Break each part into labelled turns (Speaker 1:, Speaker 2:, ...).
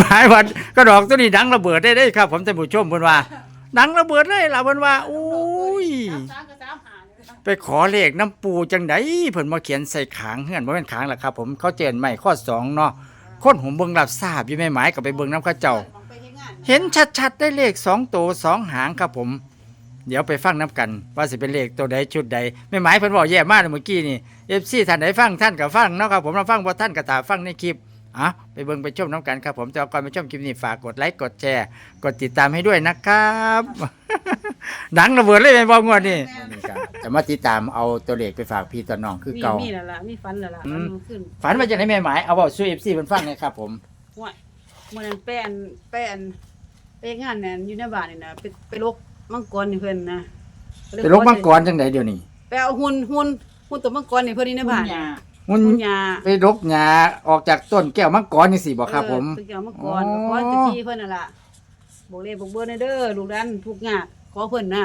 Speaker 1: หมายว่าก็ดอกตัวนี้ดังระเบิดได้ได้ครับ ผมท่านผู้ชมเพิ่นว่า ดังระเบิดเลยล่ะเพิ่นว่าอุ้ย
Speaker 2: สามกับสามหาเลยนะ
Speaker 1: ไปขอเลขน้ำปูจังไดเพิ่นมาเขียนใส่ขางเฮือนบ่แม่นขางล่ะครับ ผมเขาเจนใหม่ข้อสองเนาะคนผมเบิ่งรับทราบอยู่แม่หมายก็ไปเบิ่งน้ำเขาเจ้า
Speaker 2: ของไปเฮ็ดงาน
Speaker 1: เห็นชัดๆได้เลขสองตัวสองหางครับผม เดี๋ยวไปฟังน้ำกัน ว่าสิเป็นเลขตัวใดชุดใดแม่หมายเพิ่นบอกแย่มากเลยเมื่อกี้นี่ FC ท่านใดฟังท่านก็ฟังเนาะครับผมเราฟังบ่ท่านก็ตามฟังในคลิป อะไปเบิ่งไปชมน้ำกันครับผมแต่ว่าก่อนไปชมคลิปนี้ฝากกดไลค์กดแชร์กดติดตามให้ด้วยนะครับดังระเบิดเลยแม่นบ่งวดนี่นี่ครับจะมาติดตามเอาตัวเลขไปฝากพี่ตัวน้องคือ
Speaker 2: มี
Speaker 1: เก่า
Speaker 2: มีแล้วล่ะมีฟันแล้วล่ะ
Speaker 1: อืม
Speaker 2: ฟันขึ้น
Speaker 1: ฝันว่าจะได้แม่หมายเอาเว้าสู่ FC เพิ่นฟังหนะครับผม
Speaker 2: ห่วยมื้อนั้นแป้นแป้นไปเฮ็ดงานเนี่ยอยู่ในบ้านนี่นะไปไปลกมังกรนี่เพิ่นนะ
Speaker 1: ไปลกมังกรจังไดเดี๋ยวนี้
Speaker 2: ไปเอาหุ่นหุ่นหุ่นตัวมังกรนี่เพิ่นนี่ในบ้าน
Speaker 1: มัน
Speaker 2: หุ่นยา
Speaker 1: ไปรกหญ้าออกจากต้นแก้วมังกรนี่สิบ่ครับ ผม
Speaker 2: เออตัวเกี่ยวมังกร
Speaker 1: อ๋อ
Speaker 2: ขอเจ้าที่เพิ่นน่ะล่ะบอกเลยบอกเบอร์ในเด้อลูกหลานทุกงานขอเพิ่นนะ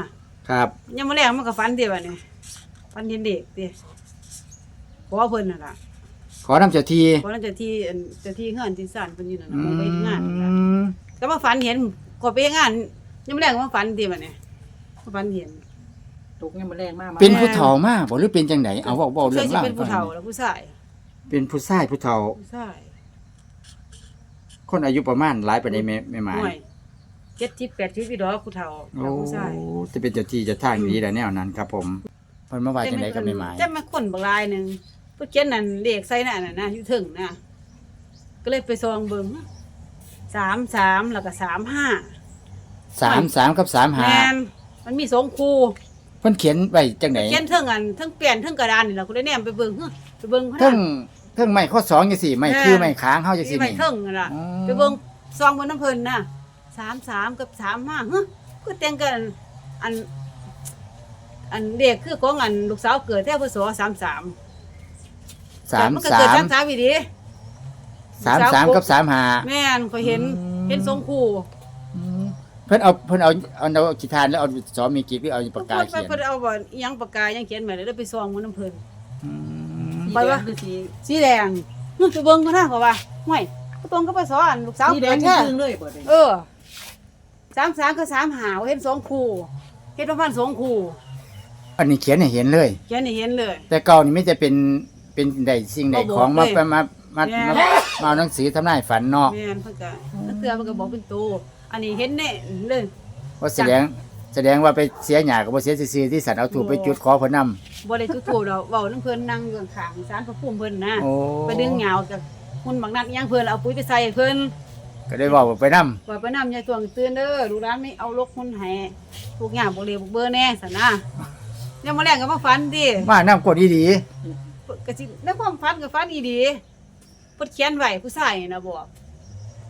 Speaker 2: ครับยังมาแรงมันก็ฝันเดียวบัดนี้ฝันเห็นเด็กเด้ขอเพิ่นน่ะล่ะ
Speaker 1: ขอน้ำเจ้าที
Speaker 2: เพราะนั่นเจ้าที่อันเจ้าที่เฮือนที่ศาลเพิ่นอยู่นั่น
Speaker 1: อื
Speaker 2: น่ะไปเฮ็ดงานนั่นล่ะ
Speaker 1: ม
Speaker 2: ก็มาฝันเห็นขอไปเฮ็ดงานยังมาแรงมาฝันเดียวบัดนี้มาฝันเห็น
Speaker 3: ตกยังมาแรงมากมา
Speaker 1: เป็นผู้เฒ่ามากบ่หรือเป็นจังไดเอาเว้าเว้า
Speaker 2: เค
Speaker 1: เรื่อยง
Speaker 2: สิ
Speaker 1: เล่า
Speaker 2: เป็น
Speaker 1: ให้ฟั
Speaker 2: ผู้
Speaker 1: ง
Speaker 2: เฒ่าแล้วผู้ชาย
Speaker 1: เป็นผู้ชายผู้เฒ่า
Speaker 2: ผู้ชาย
Speaker 1: คนอายุประมาณหลายปานใดแม่แม่หมาย
Speaker 2: ห่วย70 80พี่ดอกผู้เฒ่า
Speaker 1: โอ้
Speaker 2: แล้วผู้ชาย
Speaker 1: จะเป็นเจ้าที่เจ้าทางดีแล้วแนวนั้นครับผมเพิ่นมาว่าจังไดกับแม่หมาย
Speaker 2: จะมาคนบางรายหนึงเพิ่นเขียนนั่นเลขใส่นั่นน่ะนะอยู่ถึงนะก็เลยไปซองเบิ่ง33แล้วก็35
Speaker 1: สามสามกับสามหา
Speaker 2: แม่นมันมีสองคู่
Speaker 1: เพิ่นเขียนไว้จังได
Speaker 2: เขียนเทิงอันเทิงเปลี่ยนเทิงกระดานนี่ล่ะกูได้แนมไปเบิ่งเฮ้อไปเบิ่งเขา
Speaker 1: เทิง
Speaker 2: น่ะ
Speaker 1: เทิงไม้ข้อสองจังซี่ไม้คือไม้ค้างเฮาจังซี่
Speaker 2: มีไว้
Speaker 1: นี่
Speaker 2: เทิงนั่นล่ะ
Speaker 1: อ๋อ
Speaker 2: ไปเบิ่งซองบนน้ำเพิ่นน่ะ33กับ35เฮ้อก็แต่งกันอัน อันเด็กคือของอันลูกสาวเกิดแท้พศ33
Speaker 1: สาม
Speaker 2: มันก็
Speaker 1: สา
Speaker 2: เกิด
Speaker 1: ม
Speaker 2: 33อีดี
Speaker 1: สามสามกับสามหา
Speaker 2: แม่นข่อยเห็น
Speaker 1: อืม
Speaker 2: เห็นสองคู่
Speaker 1: อืม เพิ่นเอาเพิ่นเอาเอาเอาขีทานแล้วเอาสอมีกิกหรือเอาปากกา
Speaker 2: เพิ่น
Speaker 1: เขียน
Speaker 2: เพิ่นเอาบ่อิหยังปากกาอิหยังเขียนไว้แล้วไปซองบนน้ำเพิ่น
Speaker 1: อืม
Speaker 3: สี
Speaker 2: ไป
Speaker 3: แด
Speaker 2: วะ
Speaker 3: งคือสี
Speaker 2: สีแดงเฮ้อไปเบิ่งเขานะเขาว่าห่วยก็ตรงกับไปสอนลูกสาว
Speaker 3: สีแด
Speaker 2: เกิ
Speaker 3: ง
Speaker 2: ด
Speaker 3: นี่
Speaker 2: แท้
Speaker 3: ครึ่งเลยบ่ได้
Speaker 2: เออสามสามก็สามหาวเห็นสองคู่เห็นประมาณสองคู่
Speaker 1: อันนี้เขียนให้เห็นเลย
Speaker 2: แค่นี้เห็นเลย
Speaker 1: แต่เก่านี่ไม่จะเป็นเป็นใดสิ่งใด
Speaker 2: บ่บอก
Speaker 1: ของมา
Speaker 2: เลย
Speaker 1: มามามา
Speaker 2: แม่
Speaker 1: มามาเอาหนังสือทำนายฝันเนาะ
Speaker 2: แม่นเพิ่นก็ถ้าเตือมันก็บอกเป็นตัว อันนี้เห็นแน่เลย
Speaker 1: ว่าแสดงแสดงว่าไปเสียหยากับบ่เสียซื่อๆที่สันเอาถูกไปจุดขอเพิ่นนำ
Speaker 2: บ่ได้ทุกถูกดอกเว้านํเพิ่นนั่งอยู่ข้างๆศาลพระภูมิเพิ่นนะ
Speaker 1: โอ้
Speaker 2: ไปดึงเหงาจากหุ่นบักนัดอิหยังเพิ่นแล้วเอาปุ๋ยไปใส่ให้เพิ่น
Speaker 1: ก็ได้บอกว่าไปนำ
Speaker 2: ว่าไปนำยายตวงเตือนเด้อลูกหลานไม่เอาลกหุ่นให้ทุกอย่างบ่เลยบ่เบอร์แน่ซั่นนะยังมาแรงก็มาฝันดิ
Speaker 1: มานํกดดี
Speaker 2: ก็สิในความฝันก็ฝันอีดีเพิ่นเขียนไว้ผู้ชายน่ะบอก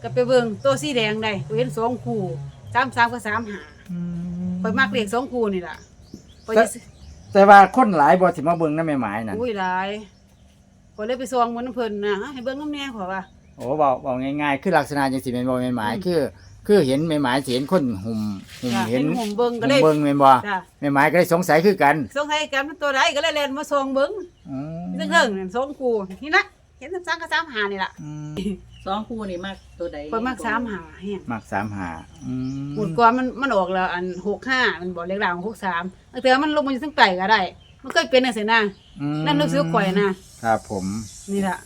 Speaker 2: ก็ไปเบิ่งตัวสีแดงได้กูเห็นสองคู่สามสามกับสามหา
Speaker 1: ๆ
Speaker 2: ไปมักเลขสองคู่นี่ล่ะไป
Speaker 1: แต่แต่ว่าคนหลายบ่สิมาเบิ่งนำแม่หมายนั่น
Speaker 2: อุ้ยหลายก็เลยไปซองมันน้ำเพิ่นนะให้เบิ่งน้ำแน่ขอว่า
Speaker 1: โอ้เว้าเว้าง่ายๆ คือลักษณะจังซี่แม่นบ่แม่หมายคือ คือเห็นแม่หมายสิเห็นคนหุ่มหุ่ม
Speaker 2: จ้ะ
Speaker 1: เห็น
Speaker 2: ห่มเบิ่งก็
Speaker 1: หุ่
Speaker 2: เล
Speaker 1: ม
Speaker 2: ย
Speaker 1: เบิ่งแม่นบ่
Speaker 2: จ้ะ
Speaker 1: แม่หมายก็เลยสงสัยคือกัน
Speaker 2: สงสัยกันมันตัวใดก็เลยเล่นมาซองเบิ่ง
Speaker 1: อืม
Speaker 2: เรื่องๆนั่นสองคู่นี่นะเห็นสามกับสามหานี่ล่ะ
Speaker 1: อืม
Speaker 3: สองคู่นี่มากตัวใด
Speaker 2: คนมักสามหาแฮง
Speaker 1: มักสามหาอืม
Speaker 2: หมดก่อนมันมันออกแล้วอันหกห้ามันบอกเลขหลังหกสามตั้งแต่มันลงมาอยู่ทั้งไก่ก็ได้ มันเคยเป็นจังซี่นะ
Speaker 1: อืม
Speaker 2: นั่นรู้สึกข่อยนะครับ
Speaker 1: ผม
Speaker 2: นี่ล่ะ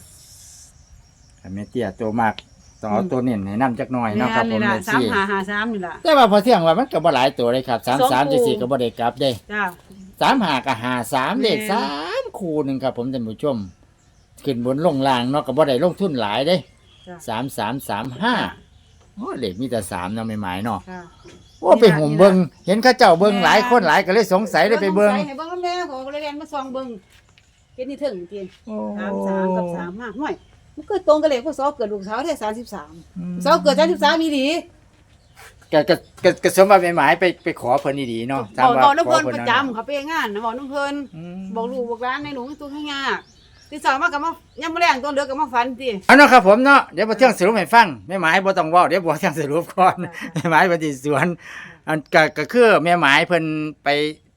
Speaker 1: แต่แม่เตี้ยตัวมากต้องเอาตัวเน้นให้นํจักหน่อยเนาะครับผม
Speaker 2: นี่ล่ะ
Speaker 1: แม่
Speaker 2: สาม
Speaker 1: ซี่
Speaker 2: หาหาสามนี่ล่ะ
Speaker 1: แต่ว่าพอเที่ยงว่ามันก็บ่หลายตัวเลยครับ
Speaker 2: สอง
Speaker 1: 3 3
Speaker 2: คู่
Speaker 1: 4 4ก็บ่ได้กลับเด้
Speaker 2: จ้า
Speaker 1: 3 5ก็5 3เลข
Speaker 2: แม่
Speaker 1: สามคู่หนึงครับผมท่านผู้ชม ขึ้นบนลงล่างเนาะก็บ่ได้ลงทุนหลายเด้
Speaker 2: จ้า
Speaker 1: สามสามสามห้าโอ้เลขมีแต่สามเนาะไม่หมายเนาะ
Speaker 2: จ้า
Speaker 1: โอ้ไปหุ่มเบิงเห็นเข้าเจ้าเบิงหลายคนหลายก็เลยสงสัยเลยไปเบิง
Speaker 2: ให้เบิ่งน้ำแดงขอก็เลยเรียนมาซองเบิ่งเฮ็ดนี่ถึงจริงสามสามกับสามมากหน่อยมันคือตรงกับเลขผู้สาวเกิดลูกสาวได้สามสิบสามสาวเกิดสามสิบสามมีดี
Speaker 1: ก็ก็ก็ก็สมว่าไม่หมายไปไปขอเพิ่นดีๆเนาะ
Speaker 2: บอกบอกน้ำ
Speaker 1: ข
Speaker 2: เพิ่น
Speaker 1: พิ่
Speaker 2: ประจำเขาไปงานนะบอกน้ำเพิ่น
Speaker 1: อืม
Speaker 2: บอกลูกบอกร้านในหลวงตัวข้างยาก ที่สาวมากับมายังมาแรงตัวเหลือกับมาฟันติ
Speaker 1: เอาเนาะครับผมเนาะเดี๋ยวบ่เที่ยงสรุปให้ฟังแม่หมายบ่ต้องเว้าเดี๋ยวบ่เที่ยงสรุปก่อนแม่หมายบ่สิสวนอันก็ก็คือแม่หมายเพิ่นไป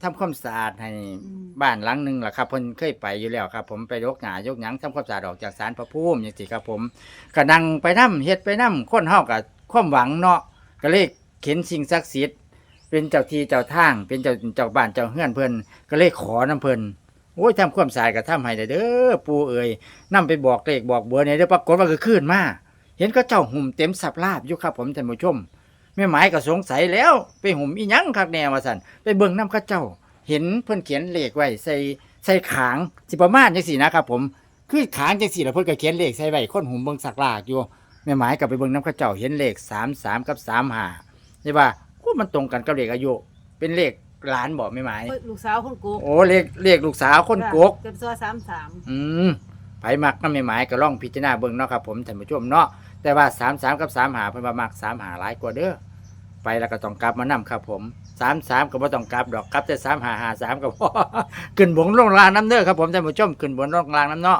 Speaker 1: ทำความสะอาดให้
Speaker 2: อืม
Speaker 1: บ้านหลังหนึงล่ะครับเพิ่นเคยไปอยู่แล้วครับ ผมไปยกหงายกหยังทำความสะอาดออกจากศาลพระภูมิจังซี่ครับผมก็นั่งไปนํเฮ็ดไปนํคนเฮาก็ความหวังเนาะก็เลยเข็นสิ่งศักดิ์สิทธิ์เป็นเจ้าที่เจ้าทาง เป็นเจ้าเจ้าบ้านเจ้าเฮือนเพิ่นก็เลยขอน้ำเพิ่น โอ้ยทำความสาดก็ทำให้ได้เด้อปูเอ๋ยนํไปบอกเลขบอกเบอร์เนี่ยเด้อปรากฏว่าก็ขึ้นมา เห็นก็เจ้าหุ่มเต็มสับลาบอยู่ครับผมท่านผู้ชมแม่หมายก็สงสัยแล้ว ไปหุ่มอีหยังคักแนวว่าสั่นไปเบิ่งน้ำข้าเจ้า เห็นเพิ่นเขียนเลขไว้ใส่ใส่ขางสิประมาณจังสี่นะครับผมคือขางจังสี่แล้วเพิ่นก็เขียนเลขใส่ไว้คนหุ่มเบิ่งสักลากอยู่แม่หมายก็ไปเบิ่งน้ำข้าเจ้าเห็นเลขสามสามกับสามห้าใช่ป่ะกูมันตรงกันกับเลขอายุ เป็นเลข หลานบอกแม่หมาย
Speaker 2: เอ้ยลูกสาวคนกู
Speaker 1: โอ้เลขเลขลูกสาวคนกก
Speaker 2: เก็บซอยสามสาม
Speaker 1: อืมไผมักน้ำไม่หมายก็ล่องพิจารณาเบิ่งเนาะครับผมท่านผู้ชมเนาะแต่ว่าสามสามกับสามหาเพิ่นว่ามักสามหาหลายกว่าเด้อไปแล้วก็ต้องกลับมานํครับผมสามสามก็บ่ต้องกลับดอกกลับแต่สามหาหาสามก็พอ ขึ้นบนลงล่างน้ำเด้อครับผมท่านผู้ชมขึ้นบนลงล่างน้ำเนาะ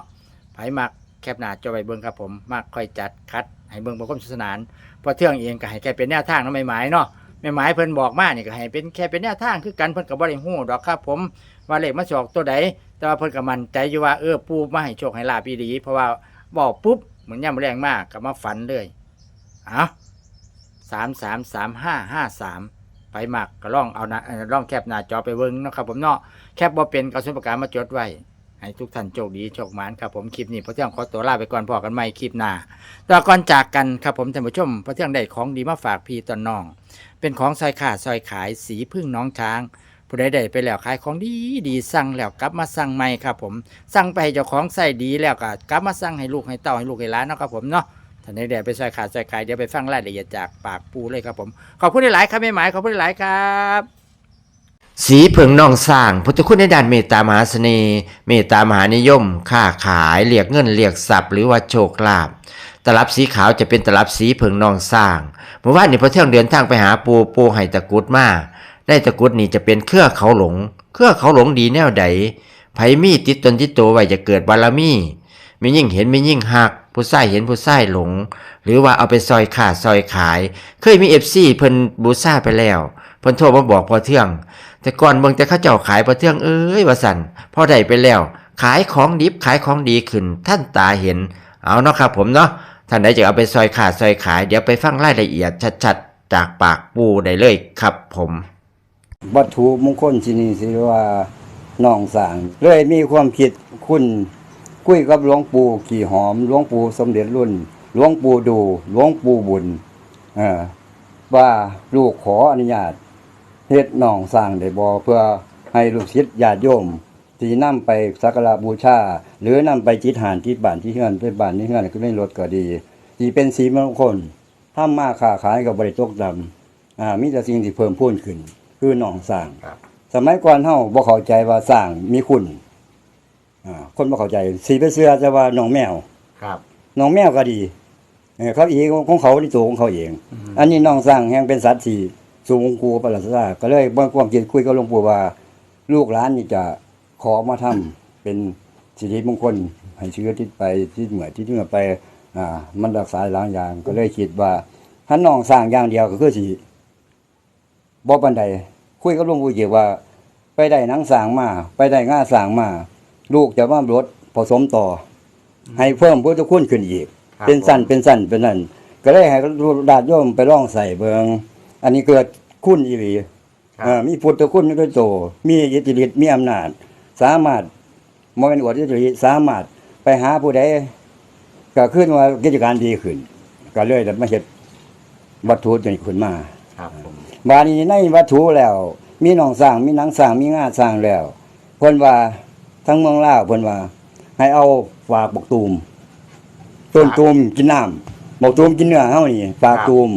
Speaker 1: ไผมักแคบหน้าจอไว้เบิ่งครับผมมักค่อยจัดคัดให้เบิ่งประกอบสนานเพอเที่ยงเองก็ให้แกเป็นแนวทางเนาะไม่หมายเนาะ ม่หมายเพิ่นบอกมานี่ก็ให้เป็นแค่เป็นแนวทางคือกันเพิ่นก็บ่ได้ฮู้ดอกครับ ผมว่าเลขมาสออกตัวใดแต่ว่าเพิ่นก็มั่นใจอยู่ว่าเออปูมาให้โชคให้ลาบอีดีเพราะว่าบอกปุ๊บเหมือนย่ำแรงมากก็มาฝันเลยเอ้าสามสามสามห้าห้าสามไปหมักก็ล่องเอานะร่อล่องแคบหน้าจอไปเบิ้งนะครับผมเนาะแคบบ่เป็นก็สมประการมาจดไว้ ให้ทุกท่านโชคดีโชคหมานครับผมคลิปนี้พระเที่ยงขอตัวลาไปก่อนพอกันใหม่คลิปหน้าต่ก่อนจากกันครับผมท่านผู้ชมพระเที่ยงได้ของดีมาฝากพี่ตอนน้อง เป็นของซอยขาดซอยขายสีพึ่งน้องช้างผู้ใดได้ไปแล้วขายของดีดีสั่งแล้วกลับมาสั่งใหม่ครับผมสั่งไปให้เจ้าของใส่ดีแล้วก็กลับมาสั่งให้ลูกให้เต้าให้ลูกให้ล้านเนาะครับผมเนาะท่านใดได้ไปซอยขาดซอยขายเดี๋ยวไปฟังรายละเอียดจากปากปูเลยครับผมขอบคุณหลายครับแม่หมายขอบคุณหลายครับ
Speaker 4: สีเผิงนองสร้างพุทธคุณในด้านเมตตามหาเสน่ห์เมตตามหานิยม ค้าขายเรียกเงินเรียกทรัพย์หรือว่าโชคลาภตลับสีขาวจะเป็นตลับสีเผิงนองสร้างเมื่อวานนี้พอเที่ยงเดินทางไปหาปูปูไห้ตะกุดมาได้ตะกุดนี่จะเป็นเครือเขาหลง เครือเขาหลงดีแนวใดไผมีติดตนติดตัวไว้จะเกิดบารมีมียิ่งเห็นมียิ่งหัก ผู้ใส่เห็นผู้ใส่หลง หรือว่าเอาไปซอยขาดซอยขาย เคยมีเอฟซีเพิ่นบูซ่าไปแล้วเพิ่นโทรมาบอกพอเที่ยง แต่ก่อนเบิ่งแต่เขาเจ้าขายประเทืองเอ้ยว่าสันพอได้ไปแล้ว ขายของดิบขายของดีขึ้น ท่านตาเห็น เอาเนาะครับผมเนาะท่านใดจะเอาไปซอยขาดซอยขาย เดี๋ยวไปฟังรายละเอียดชัดๆ จากปากปูได้เลยครับผม
Speaker 5: วัตถุมงคลที่นี่สิว่าน้องสางเลยมีความคิดคุณคุยกับหลวงปู่ขี่หอมหลวงปู่สมเด็จรุ่นหลวงปู่ดูหลวงปู่บุญเออว่าลูกขออนุญาต เฮ็ดน้องสร้างได้บ่เพื่อให้ลูกศิษย์ญาติโยมที่นำไปสักการะบูชา หรือนำไปจิตหานที่บ้านที่เฮือนไปบ้านที่เฮือนก็ได้รถก็ดีที่เป็นสีมงคลทำมาค้าขายก็บ่ได้ตกดำอ่ามีแต่สิ่งที่เพิ่มพูนขึ้น คือน้องสร้าง
Speaker 1: ครับ
Speaker 5: สมัยก่อนเฮาบ่เข้าใจว่าสร้างมีคุณอ่าคนบ่เข้าใจสีไปเสื้อจะว่าน้องแมว
Speaker 1: ครับ
Speaker 5: น้องแมวก็ดีเออเขาเองของเขาในตัวของเขาเอง อันนี้น้องสร้างแห่งเป็นสัตว์ที่ สูงกูประหลาดซาก็เลยบ่ความคิดคุยกับหลวงปู่ว่า ลูกหลานนี่จะขอมาทำเป็นสิริมงคลให้เชื้อติดไปที่เหมือที่เหมือไปอ่ามันรักษาหลายอย่างก็เลยคิดว่าถ้าน้องสร้างอย่างเดียวก็คือสิบ่ปานใดคุยกับหลวงปู่เกี่ยวว่า ไปได้หนังสร้างมา ไปได้ง่าสร้างมา ลูกจะมารถผสมต่ออให้เพิ่มพุทธคุณขึ้นอีก
Speaker 1: ครับ
Speaker 5: เป็นสั้นเป็นสั้นเป็นนั่นก็เลยให้ดาดโยมไปล่องใส่เบิง อันนี้เกิดคุณอีหลี
Speaker 1: ครับ
Speaker 5: เอ่อมีพุทธคุณด้วยโต มีอิทธิฤทธิ์มีอำนาจ สามารถมองเป็นอวดอิทธิฤทธิ์สามารถไปหาผู้ใดก็ขึ้นว่ากิจการดีขึ้น ก็เลยได้มาเฮ็ดวัตถุตัวนี้ขึ้นมา
Speaker 1: ครับผม
Speaker 5: บาดนี้ในวัตถุแล้ว มีหนองสร้างมีหนังสร้างมีงาสร้างแล้วเพิ่นว่าทั้งเมืองลาวเพิ่นว่า ให้เอาฝากบกตูมต้นตูมกินน้ำบกตูมกินเนื้อเฮานี่ฝากตูม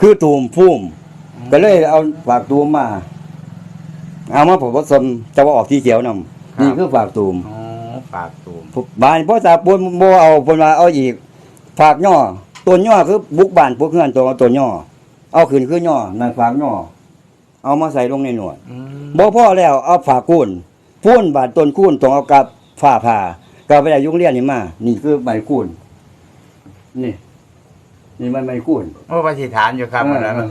Speaker 5: คือตูมพุ่มก็เลยเอาฝากตูมมา เอามาผสมจะว่าออกที่เขียวนำนี่คือฝากตูม
Speaker 1: อ๋อฝากตูม
Speaker 5: บ้านพ่อตาปนบ่เอาเพิ่นว่าเอาอีก ฝากย่อต้นย่อคือบุกบ้านพวกเฮือนตัวต้นย่อเอาขึ้นคือย่อนั่นฝากย่อเอามาใส่ลงในหนวด
Speaker 1: อืม
Speaker 5: บ่พอแล้วเอาฝากคูนพูนบาดต้นคูนต้องเอากับฝ้าผ่าก็ไปได้ยุงเรียนนี่มา นี่คือใบคูนนี่ นี่มันใบคูน
Speaker 1: โอ้ปฏิฐานอยู่ครับ
Speaker 5: เออ
Speaker 1: อันนั้น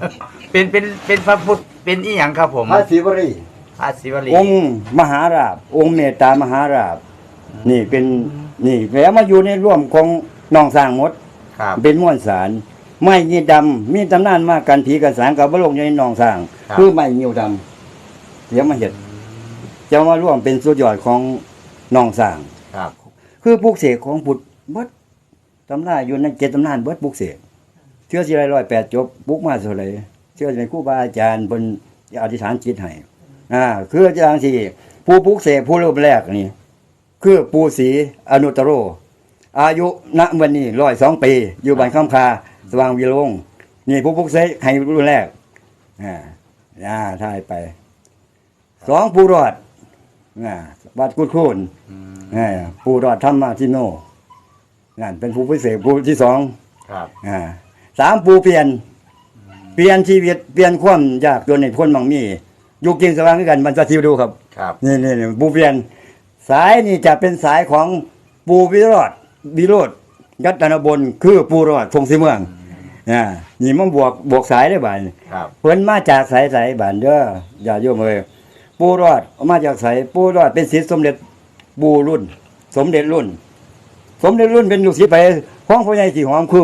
Speaker 1: เป็นเป็นเป็นพระพุทธเป็นอีหยังครับผม
Speaker 5: พระศิวรี
Speaker 1: พ
Speaker 4: พระศิวลี
Speaker 5: องค์มหาราบ องค์เมตตามหาราบ นี่เป็นนี่แล้วมาอยู่ในร่วมของน้องสร้างหมด
Speaker 4: ครับ
Speaker 5: เป็นม้วนสารไม้ยีดำมีตำนานมากกันผีกันสารกับบลงอยู่ในหนองสร้าง
Speaker 4: ครับ
Speaker 5: คือไม้ยิวดำเดี๋ยวมาเห็ดจะมาร่วมเป็นสุดยอดของหนองสร้าง
Speaker 4: ครับ
Speaker 5: คือปลูกเสกของบุตรเบิดตำนานอยู่ในเจ็ดตำนานเบิดปลูกเสก เชื่อสิไรร้อยแปดจบปลูกมาเท่าไหรเชื่อเป็นครูบาอาจารย์บนอธิษฐานจิตให้อ่าคืออาจารย์ที่ผู้ปลูกเสกผู้เริ่มแรกนี่ คือปูศรีอนุตตโร อายุณวันนี้ร้อยสองปี อยู่บ้านข้ามคาสว่างวิโรงนี่ผู้ปลุกเสกให้รุ่นแรกอ่าอ่าท่ายไปสองปูรอดอ่าวัดกุดคูนอ่าปูรอดธรรมาทิโนนั่นเป็นผู้พิเศษผู้ที่สอง
Speaker 4: ครับ
Speaker 5: อ่า สามปูเปลี่ยน เปลี่ยนชีวิตเปลี่ยนความยากจนในคนบางมีอยู่กินสว่างด้วยกันมันจะทิวดูครับ
Speaker 4: ครับ
Speaker 5: นี่นี่นี่ปูเปลี่ยน สายนี่จะเป็นสายของปูวิโรธวิโรธยัตนบนคือปูรอดพงศิเมืองอ่านี่มันบวกบวกสายได้บ่าย
Speaker 4: ครับ
Speaker 5: เพิ่นมาจากสายสายบ้านเด้ออย่าโยมเอ้ยปูรอดมาจากสายปูรอดเป็นศิษย์สมเด็จปูรุ่น สมเด็จรุ่น สมเด็จรุ่นเป็นลูกศิษย์ไปของพ่อใหญ่สีหอมคือ